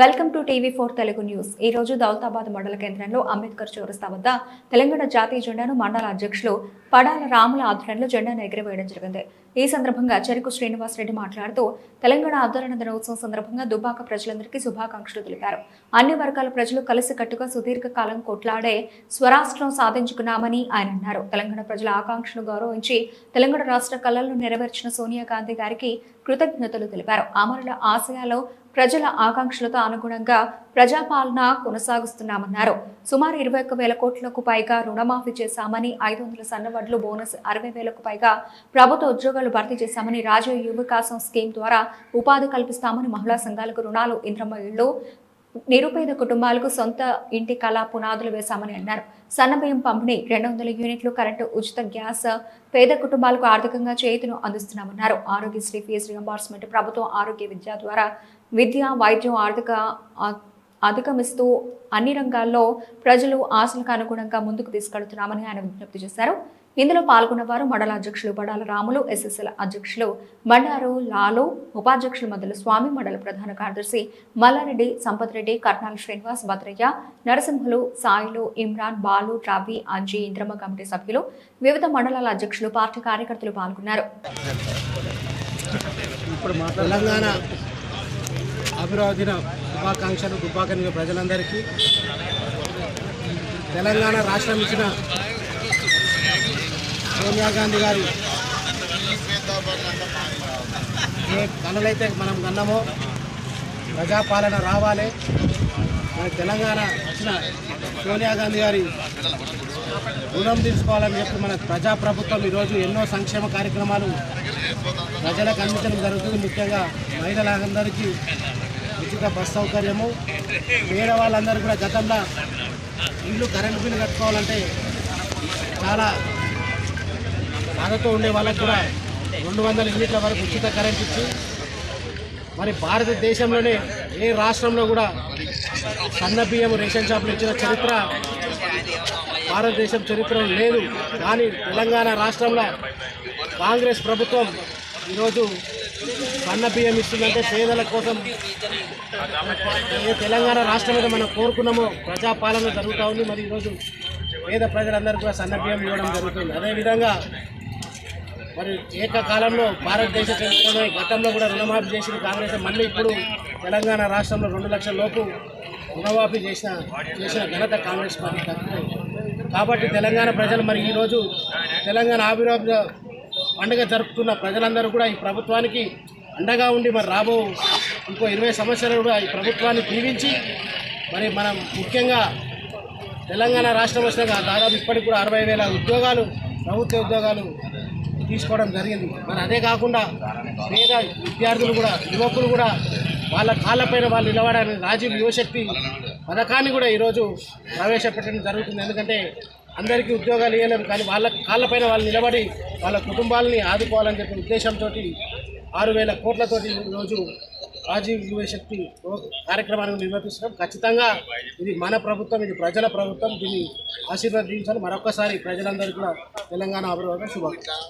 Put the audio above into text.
Welcome to TV four Telugu news. ఈ రోజు దౌలతాబాద్ మండల కేంద్రంలో అంబేద్కర్ చౌరస్తా వద్ద తెలంగాణ జాతీయ జెండాను మండల అధ్యక్షులు పడాల రాముల ఆధ్వర్యంలో జెండాను ఎగురవేయడం జరిగింది. ఈ సందర్భంగా చెరుకు శ్రీనివాస్ రెడ్డి మాట్లాడుతూ తెలంగాణ ఆందోళన దినోత్సవం సందర్భంగా దుబ్బాక ప్రజలందరికీ శుభాకాంక్షలు తెలిపారు. అన్ని వర్గాల ప్రజలు కలిసికట్టుగా సుదీర్ఘకాలం కొట్లాడే స్వరాష్ట్రం సాధించుకున్నామని ఆయన అన్నారు. తెలంగాణ ప్రజల ఆకాంక్షను గౌరవించి తెలంగాణ రాష్ట్ర కళలను నెరవేర్చిన సోనియా గాంధీ గారికి కృతజ్ఞతలు తెలిపారు. అమరుల ఆశయాలు ప్రజల ఆకాంక్షలతో అనుగుణంగా ప్రజాపాలన కొనసాగిస్తున్నామన్నారు. సుమారు ఇరవై ఒక్క వేల కోట్లకు పైగా రుణమాఫీ చేశామని ఐదు వందల సన్నవడ్లు బోనస్ అరవై వేలకు పైగా ప్రభుత్వ ఉద్యోగాలు భర్తీ చేశామని రాజీవ్ యువ వికాసం స్కీమ్ ద్వారా ఉపాధి కల్పిస్తామని మహిళా సంఘాలకు రుణాలు ఇంద్రమ్మ నిరుపేద కుటుంబాలకు సొంత ఇంటి కళా పునాదులు వేశామని అన్నారు. సన్నబియ్యం పంపిణీ రెండు వందల యూనిట్లు కరెంటు ఉచిత గ్యాస్ పేద కుటుంబాలకు ఆర్థికంగా చేతును అందిస్తున్నామన్నారు. ఆరోగ్యశ్రీ ఫీజు రియంబార్స్మెంట్ ప్రభుత్వం ఆరోగ్య విద్య ద్వారా విద్య వైద్యం ఆర్థిక అధిగమిస్తూ అన్ని రంగాల్లో ప్రజలు ఆశలకు అనుగుణంగా ముందుకు తీసుకెళ్తున్నామని ఆయన విజ్ఞప్తి చేశారు. ఇందులో పాల్గొన్న వారు మండల అధ్యక్షులు బడాల రాములు ఎస్ఎస్ఎల్ అధ్యక్షులు బండారు లాలు ఉపాధ్యక్షులు మధ్యల స్వామి మండల ప్రధాన కార్యదర్శి మల్లారెడ్డి సంపత్ రెడ్డి కర్నాల్ శ్రీనివాస్ భద్రయ్య నరసింహులు సాయిలు ఇమ్రాన్ బాలు రవి అంజీ ఇంద్రమ్మ కమిటీ సభ్యులు వివిధ మండలాల అధ్యక్షులు పార్టీ కార్యకర్తలు పాల్గొన్నారు. అభివృద్ధిన శుభాకాంక్షలు దుబ్బాక ప్రజలందరికీ. తెలంగాణ రాష్ట్రం ఇచ్చిన సోనియా గాంధీ గారు ఏ కళలైతే మనం కన్నామో ప్రజాపాలన రావాలి. మన తెలంగాణ ఇచ్చిన సోనియా గాంధీ గారి రుణం తీసుకోవాలని చెప్పి మన ప్రజాప్రభుత్వం ఈరోజు ఎన్నో సంక్షేమ కార్యక్రమాలు ప్రజలకు అందించడం జరుగుతుంది. ముఖ్యంగా మహిళలందరికీ ఉచిత బస్ సౌకర్యము. వేరే వాళ్ళందరూ కూడా గతంలో ఇల్లు కరెంటు బిల్లు కట్టుకోవాలంటే చాలా బాధతో ఉండే వాళ్ళకు కూడా రెండు వందల యూనిట్ల వరకు ఉచిత కరెంట్ ఇచ్చి మరి భారతదేశంలోనే ఏ రాష్ట్రంలో కూడా సన్న బియ్యం రేషన్ షాపులు ఇచ్చిన చరిత్ర భారతదేశం చరిత్ర లేదు. కానీ తెలంగాణ రాష్ట్రంలో కాంగ్రెస్ ప్రభుత్వం ఈరోజు అన్న బియ్యం ఇస్తుందంటే పేదల కోసం తెలంగాణ రాష్ట్రం మీద మనం కోరుకున్నామో ప్రజాపాలన జరుగుతూ ఉంది. మరి ఈరోజు పేద ప్రజలందరికీ కూడా సన్న బియ్యం ఇవ్వడం జరుగుతుంది. అదేవిధంగా మరి ఏకకాలంలో భారతదేశ చరిత్రలో గతంలో కూడా రుణమాఫీ చేసిన కాంగ్రెస్. మళ్ళీ ఇప్పుడు తెలంగాణ రాష్ట్రంలో రెండు లక్షల లోపు రుణమాఫీ చేసిన చేసిన ఘనత కాంగ్రెస్ పార్టీ కాబట్టి తెలంగాణ ప్రజలు మరి ఈరోజు తెలంగాణ ఆవిర్భావ పండుగ జరుపుతున్న ప్రజలందరూ కూడా ఈ ప్రభుత్వానికి అండగా ఉండి మరి రాబో ఇంకో ఇరవై సంవత్సరాలు కూడా ఈ ప్రభుత్వాన్ని దీవించి మరి మనం ముఖ్యంగా తెలంగాణ రాష్ట్రం వచ్చినాక దాదాపు ఇప్పటికి కూడా అరవై వేల ఉద్యోగాలు ప్రభుత్వ ఉద్యోగాలు తీసుకోవడం జరిగింది. మరి అదే కాకుండా పేద విద్యార్థులు కూడా యువకులు కూడా వాళ్ళ కాళ్ళపైన వాళ్ళు నిలబడాలని రాజీవ్ యువశక్తి పథకాన్ని కూడా ఈరోజు ప్రవేశపెట్టడం జరుగుతుంది. ఎందుకంటే అందరికీ ఉద్యోగాలు ఇవ్వలేము కానీ వాళ్ళ కాళ్ళపైన వాళ్ళు నిలబడి వాళ్ళ కుటుంబాలని ఆదుకోవాలని చెప్పిన ఉద్దేశంతో ఆరు వేల కోట్లతోటి ఈరోజు రాజీవ్ యువశక్తి కార్యక్రమాన్ని నిర్వర్తిస్తున్నాం ఖచ్చితంగా ఇది మన ప్రభుత్వం ఇది ప్రజల ప్రభుత్వం దీన్ని ఆశీర్వదించాలి. మరొకసారి ప్రజలందరికీ కూడా తెలంగాణ అభివృద్ధి శుభాకాంక్షలు.